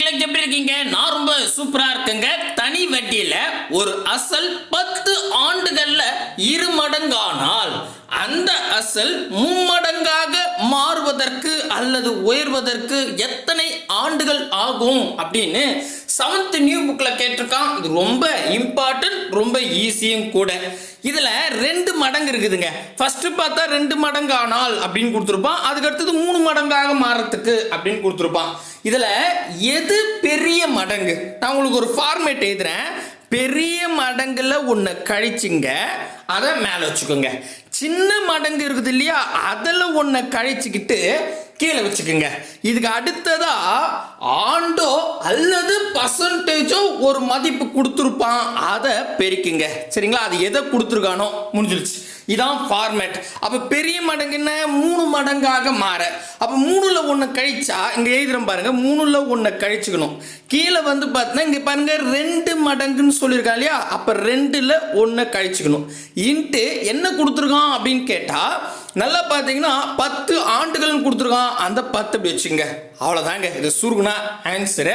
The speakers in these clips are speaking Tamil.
கிழக்கு எப்படி இருக்கீங்க? நான் ரொம்ப சூப்பரா இருக்குங்க. தனி வட்டியில ஒரு அசல் பத்து ஆண்டுகள்ல இரு மடங்கானால் அந்த அசல் மும்மடங்காக மாறுவதற்கு அல்லது உயர்வதற்கு எத்தனை ஆண்டுகள் ஆகும் அப்படின்னு செவன்த் நியூ புக்கில் கேட்டிருக்கான். இது ரொம்ப இம்பார்ட்டன்ட் ரொம்ப ஈஸியும் கூட. இதில் ரெண்டு மடங்கு இருக்குதுங்க. ஃபஸ்ட்டு பார்த்தா ரெண்டு மடங்கு ஆனால் அப்படின்னு கொடுத்துருப்பான். அதுக்கு அடுத்தது மூணு மடங்காக மாறத்துக்கு அப்படின்னு கொடுத்துருப்பான். இதில் எது பெரிய மடங்கு? நான் உங்களுக்கு ஒரு ஃபார்மேட் எழுதுறேன். பெரிய மடங்குல ஒன்று கழிச்சுங்க அதை மேலே வச்சுக்கோங்க. சின்ன மடங்கு இருக்குது இல்லையா? அதில் ஒன்றை கழிச்சுக்கிட்டு கீழே வச்சுக்கோங்க. இதுக்கு அடுத்ததா ஆண்டோ அல்லது பர்சன்டேஜோ ஒரு மதிப்பு கொடுத்துருப்பான். அதை பெருக்குங்க. சரிங்களா? அது எதை கொடுத்துருக்கானோ முடிஞ்சிருச்சு. இதான் ஃபார்மேட் அப்போ பெரிய மடங்கு என்ன? மூணு மடங்காக மாற. அப்போ மூணுல ஒன்று கழிச்சா இங்கே எழுதுறோம் பாருங்க மூணுல ஒன்று கழிச்சுக்கணும். கீழே வந்து பார்த்தீங்கன்னா இங்கே பாருங்க ரெண்டு மடங்குன்னு சொல்லியிருக்கான் இல்லையா? அப்போ ரெண்டுல ஒன்று கழிச்சுக்கணும். இன்ட்டு என்ன கொடுத்துருக்கான் அப்படின்னு கேட்டால் நல்லா பார்த்தீங்கன்னா பத்து ஆண்டுகள்னு கொடுத்துருக்கான். அந்த பத்து அப்படி வச்சுங்க. அவ்வளோதாங்க இது சுருகுனா ஆன்சரு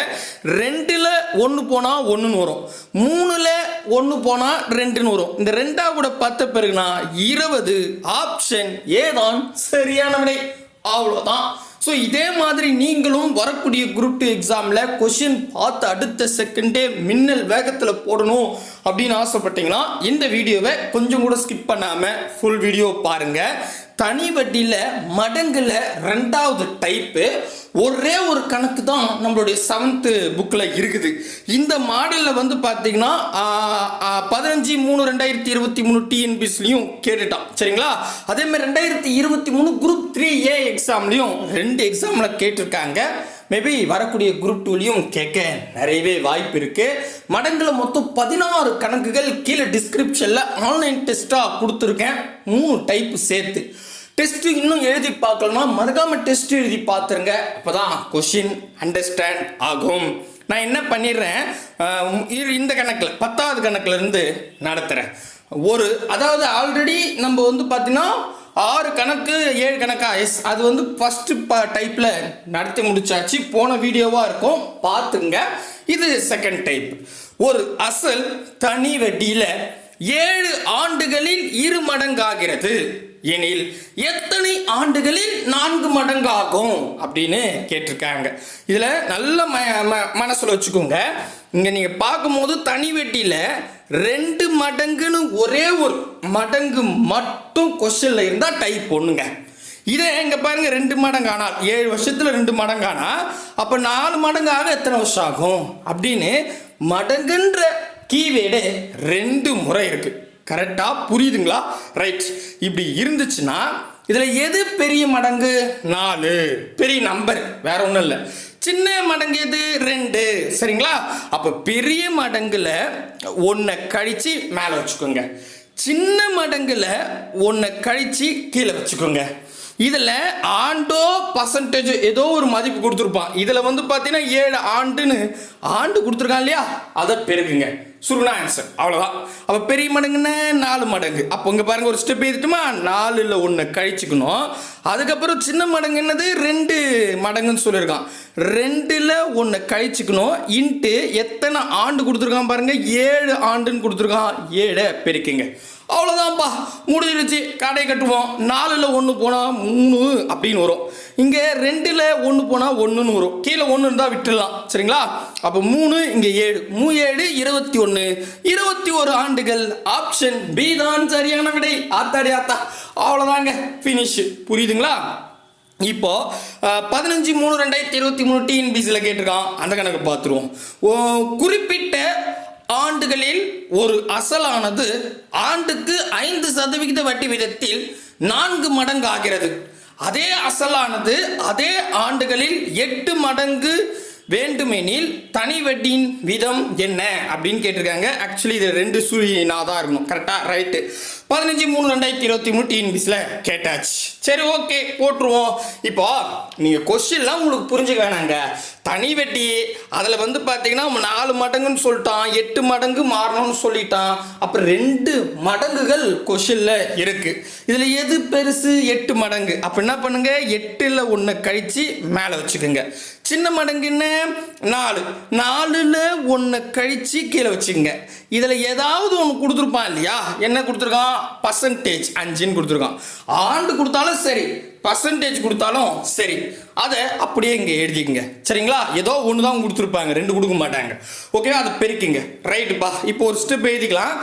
ரெண்டில் ஒன்று போனால் ஒன்றுன்னு வரும். மூணில் ஒன்று போனால் ரெண்டுன்னு வரும். இந்த ரெண்டாக கூட பத்து பிறகுனா இருபது ஆப்ஷன் ஏதான்? சரியான விடை. அவ்வளோதான் ஸோ இதே மாதிரி நீங்களும் வரக்கூடிய குரூப் டூ எக்ஸாமில் கொஷின் பார்த்து அடுத்த செகண்டே மின்னல் வேகத்தில் போடணும் அப்படின்னு ஆசைப்பட்டீங்கன்னா இந்த வீடியோவை கொஞ்சம் கூட ஸ்கிப் பண்ணாமல் ஃபுல் வீடியோ பாருங்கள் தனி வட்டியில் மடங்குல ரெண்டாவது டைப்பு ஒரே ஒரு கணக்கு தான் நம்மளுடைய செவன்த்து புக்கில் இருக்குது. இந்த மாடலில் வந்து பார்த்தீங்கன்னா பதினஞ்சு மூணு ரெண்டாயிரத்தி இருபத்தி மூணு டிஎன்பிஸ்லையும் கேட்டுட்டான். சரிங்களா? அதே மாதிரி ரெண்டாயிரத்தி இருபத்தி மூணு குரூப் த்ரீ ஏ எக்ஸாம்லேயும் ரெண்டு எக்ஸாமில் கேட்டிருக்காங்க. மேபி வரக்கூடிய குரூப் டூலையும் கேட்க நிறையவே வாய்ப்பு இருக்குது மடங்கில் மொத்தம் பதினாறு கணக்குகள் கீழே டிஸ்கிரிப்ஷனில் ஆன்லைன் டெஸ்ட்டாக கொடுத்துருக்கேன். மூணு டைப் சேர்த்து. டெஸ்ட் இன்னும் எழுதி பார்க்கலனா மறக்காம டெஸ்ட் எழுதி பார்த்துருங்க. அப்பதான் கொஷின் அண்டர்ஸ்டாண்ட் ஆகும். நான் என்ன பண்ணிடுறேன்? இரு- இந்த கணக்கில் பத்தாவது கணக்கில் இருந்து நடத்துகிறேன் ஒரு அதாவது ஆல்ரெடி நம்ம வந்து பார்த்தீங்கன்னா ஆறு கணக்கு ஏழு கணக்கா? எஸ் அது வந்து ஃபஸ்ட்டு ப டைப்பில் நடத்தி முடிச்சாச்சு. போன வீடியோவாக இருக்கும். பார்த்துங்க இது செகண்ட் டைப் ஒரு அசல் தனி வட்டியில் ஏழு ஆண்டுகளில் இரு மடங்காகிறது. எனில் எத்தனை ஆண்டுகளில் நான்கு மடங்காகும்? அப்படின்னு கேட்டிருக்காங்க. இதில் நல்ல ம ம- மனசுல வச்சுக்கோங்க. இங்கே நீங்கள் பார்க்கும்போது தனி வெட்டியில் ரெண்டு மடங்குன்னு ஒரே ஒரு மடங்கு மட்டும் கொஸ்டின்ல இருந்தால் டைப் ஒண்ணுங்க. இதே இங்க பாருங்க ரெண்டு மடங்கு ஆனால் ஏழு வருஷத்துல ரெண்டு மடங்கானா அப்ப நாலு மடங்காக எத்தனை வருஷம் ஆகும்? அப்படின்னு மடங்குன்ற கீவேடு ரெண்டு முறை இருக்கு. கரெக்டாக புரியுதுங்களா? ரைட் இப்படி இருந்துச்சுன்னா இதில் எது பெரிய மடங்கு? நாலு. பெரிய நம்பர் வேற ஒன்றும் இல்லை. சின்ன மடங்கு எது? ரெண்டு. சரிங்களா? அப்போ பெரிய மடங்கில் ஒன்றை கழித்து மேலே வச்சுக்கோங்க. சின்ன மடங்குல ஒன்றை கழித்து கீழே வச்சுக்கோங்க. இதில் ஆண்டோ பர்சன்டேஜ் ஏதோ ஒரு மதிப்பு கொடுத்துருப்பான். இதில் வந்து பார்த்தீங்கன்னா ஏழு ஆண்டுன்னு ஆண்டு கொடுத்துருக்கான் இல்லையா? அதை பெருகுங்க சுருனா ஆன்சர் அவ்வளோதான் அப்போ பெரிய மடங்குன்னா நாலு மடங்கு. அப்போ இங்கே பாருங்கள் ஒரு ஸ்டெப் எழுதிட்டுமா? இல்லை ஒன்று கழிச்சுக்கணும். அதுக்கப்புறம் சின்ன மடங்கு என்னது? ரெண்டு மடங்குன்னு சொல்லியிருக்கான். ரெண்டில் ஒன்று கழிச்சுக்கணும். இன்ட்டு எத்தனை ஆண்டு கொடுத்துருக்கான் பாருங்கள் ஏழு ஆண்டுன்னு கொடுத்துருக்கான். ஏழை பெருக்குங்க. அவ்வளோதான்ப்பா முடிஞ்சிருச்சு. கடை கட்டுவோம். நாலில் ஒன்று போனால் மூணு அப்படின்னு வரும். இங்கே ரெண்டில் ஒன்று போனால் ஒன்றுன்னு வரும். கீழே ஒன்று இருந்தால் விட்டுடலாம். சரிங்களா? அப்போ மூணு இங்கே ஏழு. மூ ஏழு இருபத்தி ஒன்று இருபத்தி ஒரு ஆண்டுகள். ஆப்ஷன் பி தான் சரியான விடை. ஆத்தாடி ஆத்தா. அவ்வளோதாங்க ஃபினிஷ் புரியுதுங்களா? இப்போ பதினஞ்சு மூணு ரெண்டாயிரத்தி இருபத்தி மூணு டிஎன்பிசியில் கேட்டிருக்கான். அந்த கணக்கு பார்த்துருவோம். ஓ, குறிப்பிட்ட ஆண்டுகளில் ஒரு அசலானது ஆண்டுக்கு ஐந்து சதவிகித வட்டி விதத்தில் நான்கு மடங்கு ஆகிறது அதே அசலானது அதே ஆண்டுகளில் எட்டு மடங்கு வேண்டுமெனில் தனி வட்டியின் விதம் என்ன அப்படின்னு கேட்டிருக்காங்க. ஆக்சுவலி இது ரெண்டு சூழ்நினா தான் இருக்கணும் கரெக்டாக ரைட்டு பதினஞ்சு மூணு ரெண்டாயிரத்தி இருபத்தி மூணு டிஎன்பிஸில் கேட்டாச்சு. சரி ஓகே போட்டுருவோம். இப்போ நீங்கள் கொஸ்டின்லாம் உங்களுக்கு புரிஞ்சுக்க வேணாங்க. தனி வெட்டி அதில் வந்து பார்த்தீங்கன்னா நாலு மடங்குன்னு சொல்லிட்டான் எட்டு மடங்கு மாறணும்னு சொல்லிட்டான். அப்புறம் ரெண்டு மடங்குகள் கொஷினில் இருக்குது இதில் எது பெருசு? எட்டு மடங்கு. அப்போ என்ன பண்ணுங்க? எட்டில் ஒன்று கழித்து மேலே வச்சுக்கோங்க. சின்ன மடங்குன்னு நாலு. நாலில் ஒன்று கழித்து கீழே வச்சுக்கோங்க. இதில் ஏதாவது ஒன்று கொடுத்துருப்பான் இல்லையா? என்ன கொடுத்துருக்கான்? பர்சன்டேஜ் அஞ்சுன்னு கொடுத்துருக்கான். ஆண்டு கொடுத்தாலும் சரி பர்சன்டேஜ் கொடுத்தாலும் சரி. அதை அப்படியே இங்கே எழுதிக்கங்க. சரிங்களா? ஏதோ ஒன்று தான் கொடுத்துருப்பாங்க ரெண்டு கொடுக்க மாட்டாங்க. ஓகேவா அதை பெருக்கிங்க. ரைட்டுப்பா இப்போ ஒரு ஸ்டெப் எழுதிக்கலாம்.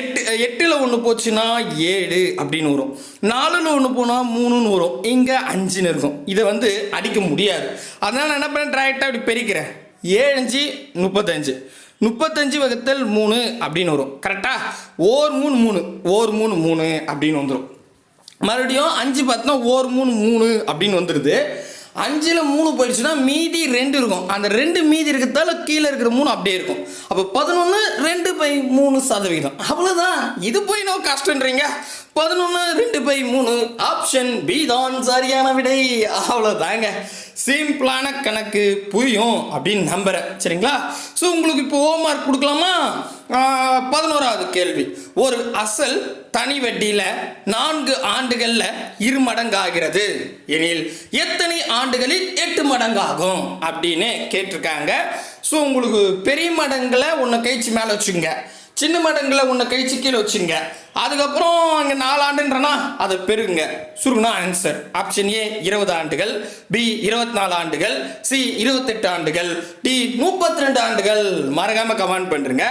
எட்டு எட்டில் ஒன்று போச்சுன்னா ஏழு அப்படின்னு வரும். நாலில் ஒன்று போனால் மூணுன்னு வரும். இங்கே அஞ்சுன்னு இருக்கும். இதை வந்து அடிக்க முடியாது. அதனால் நான் என்ன பண்ணேன்? டைரெக்டாக அப்படி பெருக்கிறேன். ஏழு அஞ்சு முப்பத்தஞ்சு. முப்பத்தஞ்சு வகுத்தல் மூணு அப்படின்னு வரும். கரெக்டாக ஓர் மூணு மூணு. ஓர் மூணு மூணு அப்படின்னு வந்துடும் மறுபடியும் அஞ்சு பார்த்தோன்னா ஓர் மூணு மூணு அப்படின்னு வந்துடுது அஞ்சில் மூணு போயிடுச்சுன்னா மீதி ரெண்டு இருக்கும். அந்த ரெண்டு மீதி இருக்கிறதால கீழே இருக்கிற மூணு அப்படியே இருக்கும். அப்போ பதினொன்று ரெண்டு பை மூணு சதவீதம். அவ்வளோதான் இது போய் நோ கஷ்டன்றீங்க பதினொன்று ரெண்டு பை மூணு. ஆப்ஷன் பி தான் சரியான விடை. அவ்வளோதாங்க சிம்பிளான கணக்கு புரியும் அப்படின்னு நம்புகிறேன் சரிங்களா? ஸோ உங்களுக்கு இப்போ ஹோம்ஒர்க் கொடுக்கலாமா? பதினோராவது கேள்வி. ஒரு அசல் தனி வட்டியில் நான்கு ஆண்டுகளில் இரு மடங்காகிறது. எனில் எத்தனை ஆண்டுகளில் எட்டு மடங்காகும்? அப்படின்னு கேட்டிருக்காங்க. ஸோ உங்களுக்கு பெரிய மடங்கில் ஒன்று கழிச்சு மேலே வச்சுங்க சின்ன மடங்கில் ஒன்று கழிச்சு கீழே வச்சுங்க. அதுக்கப்புறம் இங்கே நாலு ஆண்டுன்றனா அதை பெருகுங்க. சுருங்கனா ஆன்சர் ஆப்ஷன் ஏ இருபது ஆண்டுகள். பி இருபத்தி நாலு ஆண்டுகள். சி இருபத்தெட்டு ஆண்டுகள். டி முப்பத்தி ரெண்டு ஆண்டுகள். மறக்காமல் கமெண்ட் பண்ணுறங்க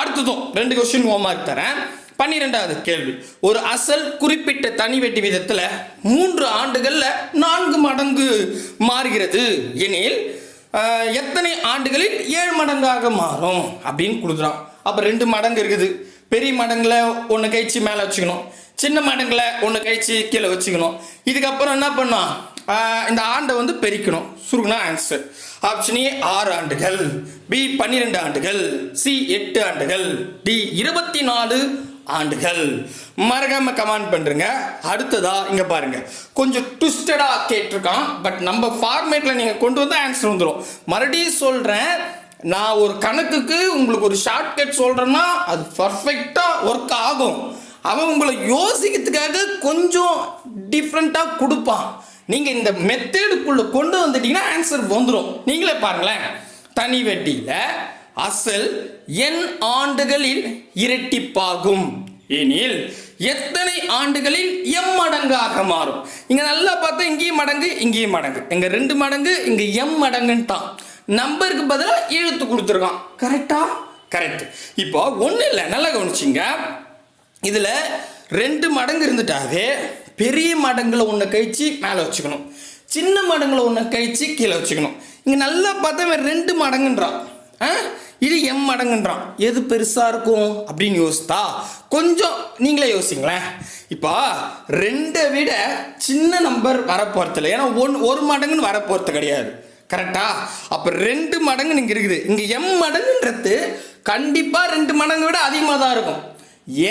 அடுத்ததும் ரெண்டு கொஸ்டின் ஹோம்ஒர்க் தரேன். பன்னிரெண்டாவது கேள்வி. ஒரு அசல் குறிப்பிட்ட தனி வெட்டி விதத்தில் மூன்று ஆண்டுகளில் நான்கு மடங்கு மாறுகிறது. எனில் எத்தனை ஆண்டுகளில் ஏழு மடங்காக மாறும்? அப்படின்னு கொடுக்குறான். அப்போ ரெண்டு மடங்கு இருக்குது. பெரிய மடங்கில் ஒன்று கழிச்சு மேலே வச்சுக்கணும். சின்ன மடங்கில் ஒன்று கழிச்சு கீழே வச்சுக்கணும். இதுக்கப்புறம் என்ன பண்ணோம் இந்த ஆண்டை வந்து பெருக்கணும். சுருகுனா ஆன்சர் ஆப்ஷன் ஏ ஆறு ஆண்டுகள். பி பன்னிரெண்டு ஆண்டுகள். சி எட்டு ஆண்டுகள். டி இருபத்தி நாலு ஆண்டுகள். மறக்காம கமெண்ட் பண்ணுறங்க அடுத்ததா இங்கே பாருங்க. கொஞ்சம் ட்விஸ்டடாக கேட்டிருக்கான் பட் நம்ம ஃபார்மேட்டில் நீங்கள் கொண்டு வந்தால் ஆன்சர் வந்துடும் மறுபடியும் சொல்கிறேன் நான் ஒரு கணக்குக்கு உங்களுக்கு ஒரு ஷார்ட்கட் சொல்கிறேன்னா அது பர்ஃபெக்டாக ஒர்க் ஆகும். அவன் உங்களை யோசிக்கிறதுக்காக கொஞ்சம் டிஃப்ரெண்ட்டாக கொடுப்பான். நீங்கள் இந்த மெத்தேடுக்குள்ளே கொண்டு வந்துட்டீங்கன்னா ஆன்சர் வந்துடும் நீங்களே பாருங்களேன். தனி வட்டியில் அசல் என் ஆண்டுகளில் இரட்டிப்பாகும். எனில் எத்தனை ஆண்டுகளில் எம் மடங்காக மாறும்? இங்கே நல்லா பார்த்தா இங்கேயும் மடங்கு இங்கேயும் மடங்கு. இங்கே ரெண்டு மடங்கு இங்கே எம் மடங்குன்ட்டான். நம்பருக்கு பதிலாக எழுத்து கொடுத்துருக்கான். கரெக்டா கரெக்ட் இப்போ ஒன்றும் இல்லை நல்லா கவனிச்சிங்க. இதில் ரெண்டு மடங்கு இருந்துட்டாவே பெரிய மடங்குல ஒன்று கழிச்சு மேலே வச்சுக்கணும். சின்ன மடங்களை ஒன்று கழிச்சு கீழே வச்சுக்கணும். இங்கே நல்லா பார்த்தா ரெண்டு மடங்குன்றான். ஆ? இது எம் மடங்குன்றான். எது பெருசாக இருக்கும் அப்படின்னு யோசித்தா கொஞ்சம் நீங்களே யோசிங்களேன். இப்போ ரெண்டை விட சின்ன நம்பர் வரப்போகிறதில்ல ஏன்னா ஒன் ஒரு மடங்குன்னு வரப்போகிறது கிடையாது. கரெக்டா அப்போ ரெண்டு மடங்கு இங்கே இருக்குது. இங்கே எம் மடங்குன்றது கண்டிப்பாக ரெண்டு மடங்கு விட அதிகமாக தான் இருக்கும்.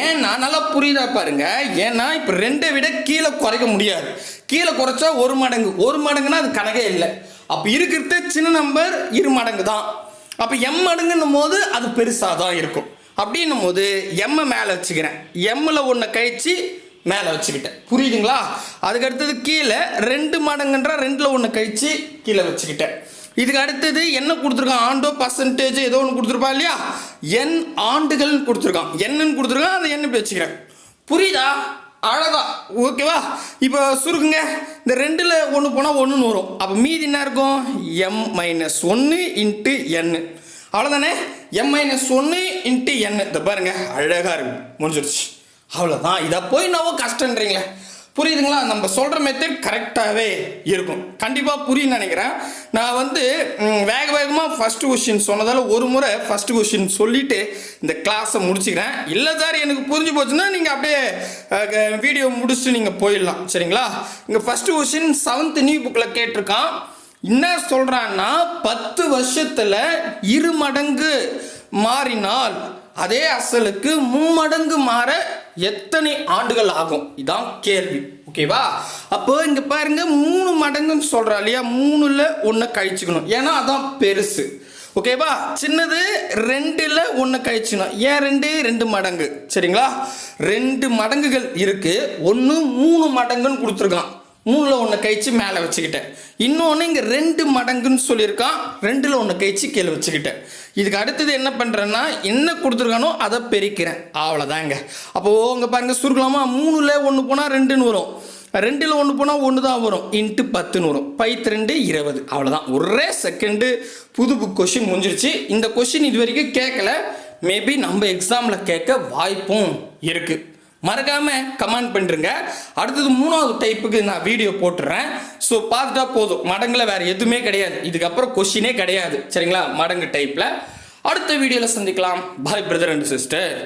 ஏன்னா நல்லா புரியுதா பாருங்க. ஏன்னா இப்போ ரெண்டை விட கீழே குறைக்க முடியாது. கீழே குறைச்சா ஒரு மடங்கு. ஒரு மடங்குன்னா அது கணக்கே இல்லை. அப்போ இருக்கிறது சின்ன நம்பர் இரு மடங்கு தான். அப்போ எம் மடங்குன்னும் போது அது பெருசாக தான் இருக்கும். அப்படின்னும் போது எம்மை மேலே வச்சுக்கிறேன். எம்மில் ஒன்று கழிச்சு மேலே வச்சுக்கிட்டேன். புரியுதுங்களா? அதுக்கு அடுத்தது கீழே ரெண்டு மடங்குன்ற ரெண்டில் ஒன்று கழிச்சு கீழே வச்சுக்கிட்டேன். இதுக்கு அடுத்தது என்ன கொடுத்துருக்கான்? ஆண்டோ பர்சன்டேஜ் ஏதோ ஒன்று கொடுத்துருப்பா இல்லையா? என் ஆண்டுகள்னு கொடுத்துருக்கான். என்னன்னு கொடுத்துருக்கான்? அந்த எண் இப்படி வச்சுக்கிறேன். புரியுதா? அழகா. ஓகேவா? இப்போ சுருக்குங்க. இந்த ரெண்டில் ஒன்று போனால் ஒன்றுன்னு வரும். அப்போ மீதி என்ன இருக்கும்? எம் மைனஸ் ஒன்று இன்ட்டு என்னு அவ்வளோதானே எம் மைனஸ் ஒன்று இன்ட்டு என் இந்த பாருங்க. அழகாக இருக்கும் முடிஞ்சிருச்சு. அவ்வளோதான் இதை போய் நான் கஷ்டன்றீங்களே. புரியுதுங்களா? நம்ம சொல்கிற மெத்தட் கரெக்டாகவே இருக்கும். கண்டிப்பாக புரியும்னு நினைக்கிறேன். நான் வந்து வேக வேகமாக ஃபஸ்ட்டு கொஷின் சொன்னதால் ஒரு முறை ஃபஸ்ட்டு கொஷின் சொல்லிவிட்டு இந்த கிளாஸை முடிச்சுக்கிறேன். இல்லை சார் எனக்கு புரிஞ்சு போச்சுன்னா நீங்கள் அப்படியே வீடியோ முடிச்சுட்டு நீங்கள் போயிடலாம். சரிங்களா? இங்கே ஃபஸ்ட்டு கொஷின் செவன்த் நியூ புக்கில் கேட்டிருக்கான். என்ன சொல்கிறான்னா பத்து வருஷத்தில் இரு மடங்கு மாறினால் அதே அசலுக்கு மும்மடங்கு மாற எத்தனை ஆண்டுகள் ஆகும்? இதான் கேள்வி. ஓகேவா? அப்போ இங்க பாருங்க மூணு மடங்குன்னு சொல்றா இல்லையா? மூணுல ஒன்று கழிச்சுக்கணும். ஏன்னா அதான் பெருசு. ஓகேவா? சின்னது ரெண்டுல ஒன்று கழிச்சுக்கணும். ஏன் ரெண்டு? ரெண்டு மடங்கு. சரிங்களா? ரெண்டு மடங்குகள் இருக்கு. ஒன்று மூணு மடங்குன்னு கொடுத்துருக்கான். மூணில் ஒன்று கழிச்சு மேலே வச்சுக்கிட்டேன். இன்னொன்று இங்கே ரெண்டு மடங்குன்னு சொல்லியிருக்கான். ரெண்டில் ஒன்று கழிச்சு கீழே வச்சுக்கிட்டேன். இதுக்கு அடுத்தது என்ன பண்ணுறேன்னா என்ன கொடுத்துருக்கானோ அதை பெருக்கிறேன். அவ்வளோதாங்க அப்போ உங்க பாருங்க சுருக்கலாமா? மூணில் ஒன்று போனால் ரெண்டுன்னு வரும். ரெண்டில் ஒன்று போனால் ஒன்று தான் வரும். இன்ட்டு பத்துன்னு வரும். பைத்து ரெண்டு இருபது. அவ்வளோதான் ஒரே செகண்டு புது புக் கொஷின் முடிஞ்சிருச்சு. இந்த கொஷின் இது வரைக்கும் கேட்கல. மேபி நம்ம எக்ஸாமில் கேட்க வாய்ப்பும் இருக்குது மறக்காமல் கமெண்ட் பண்ணுறங்க அடுத்தது மூணாவது டைப்புக்கு நான் வீடியோ போட்டுறேன். ஸோ பார்த்துட்டா போதும். மடங்கில் வேறு எதுவுமே கிடையாது. இதுக்கப்புறம் கொஷினே கிடையாது. சரிங்களா? மடங்கு டைப்பில் அடுத்த வீடியோவில் சந்திக்கலாம். பாய் பிரதர் அண்ட் சிஸ்டர்